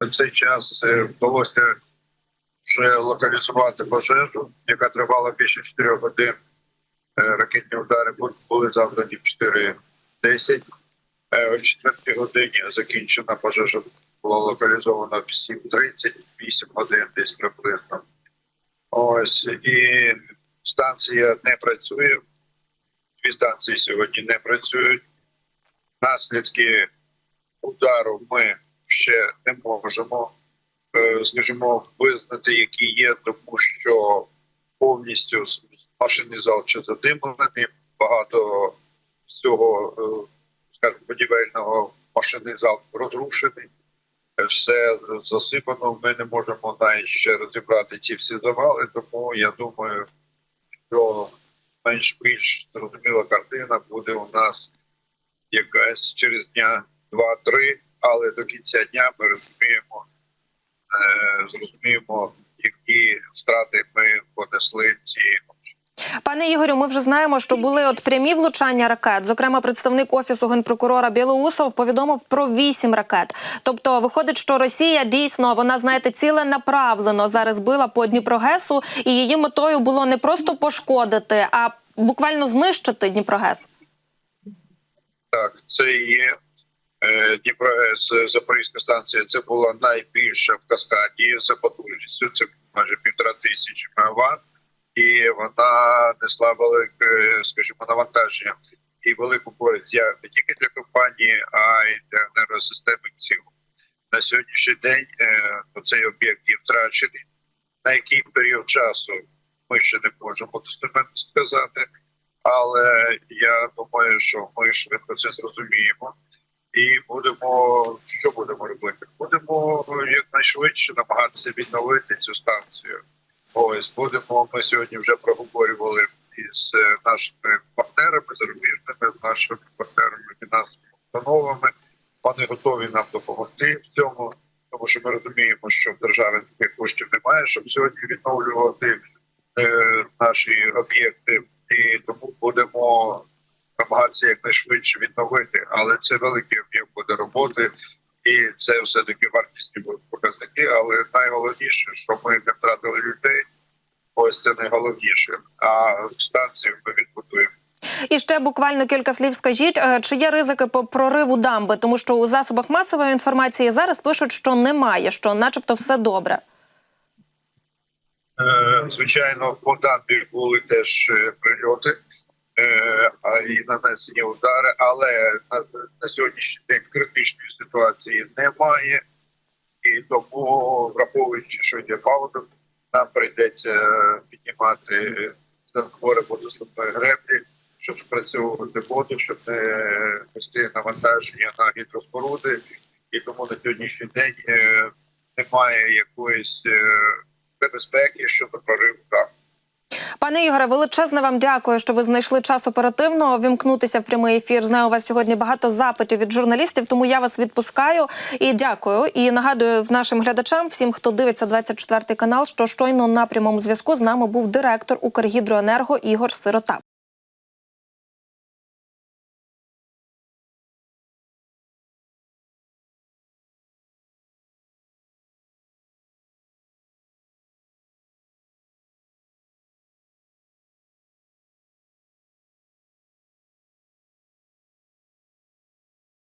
На цей час е, вдалося вже локалізувати пожежу, яка тривала більше 4 годин. Е, Ракетні удари були завдані в 4.10. Е, О 4 годині закінчена пожежа була локалізована в 7.30, 8 годин десь приблизно. Ось і станція не працює. Дві станції сьогодні не працюють. Наслідки удару ми ще не можемо, е, скажімо, визнати, які є, тому що повністю машинний зал ще задимлений, багато всього, е, скажімо, будівельного машинний зал розрушений. Е, Все засипано. Ми не можемо навіть ще розібрати ці всі завали. Тому я думаю, що менш-більш зрозуміла картина буде у нас якась через дня два-три, але до кінця дня ми розуміємо, е, зрозуміємо, які втрати ми понесли цієї ночі. Пане Ігорю, ми вже знаємо, що були от прямі влучання ракет. Зокрема, представник офісу генпрокурора Білоусов повідомив про вісім ракет. Тобто, виходить, що Росія дійсно вона знаєте ціленаправлено зараз била по Дніпрогесу, і її метою було не просто пошкодити, а буквально знищити Дніпрогес. Так, це є е, Дніпрогес, е, Запорізька станція. Це була найбільша в каскаді за потужністю. Це майже півтора тисячі МВт. І вона несла велике, скажімо, навантаження і велику користь як не тільки для компанії, а й для енергосистеми цілому. На сьогоднішній день е, цей об'єкт є втрачений. На який період часу ми ще не можемо достеменно сказати, але я думаю, що ми швидко це зрозуміємо і будемо що будемо робити? Будемо якнайшвидше намагатися відновити цю станцію. Ось будемо. Ми сьогодні вже проговорювали із е, нашими партнерами зарубіжними, з нашими партнерами фінансовими установами. Вони готові нам допомогти в цьому, тому що ми розуміємо, що в держави таких коштів немає, щоб сьогодні відновлювати е, наші об'єкти, і тому будемо намагатися якнайшвидше відновити. Але це великий об'єм роботи, і це все таки вартісні показники. Але найголовніше, що ми не втратили людей. Ось це найголовніше. А станцію ми відбудуємо. І ще буквально кілька слів скажіть, е, чи є ризики по прориву дамби, тому що у засобах масової інформації зараз пишуть, що немає, що, начебто, все добре. Е, Звичайно, по дамбі були теж прильоти і нанесені удари, але на, сьогоднішній день критичної ситуації немає, і тому, враховуючи, що йде паводок, нам прийдеться піднімати хворе водослідної греблі, щоб спрацьовувати воду, щоб не вести навантаження на гідроспоруди. І тому на сьогоднішній день е, немає якоїсь е, небезпеки щодо прориву. Пане Ігоре, величезне вам дякую, що ви знайшли час оперативно вімкнутися в прямий ефір. Знаю, у вас сьогодні багато запитів від журналістів, тому я вас відпускаю і дякую. І нагадую нашим глядачам, всім, хто дивиться 24 канал, що щойно на прямому зв'язку з нами був директор Укргідроенерго Ігор Сирота.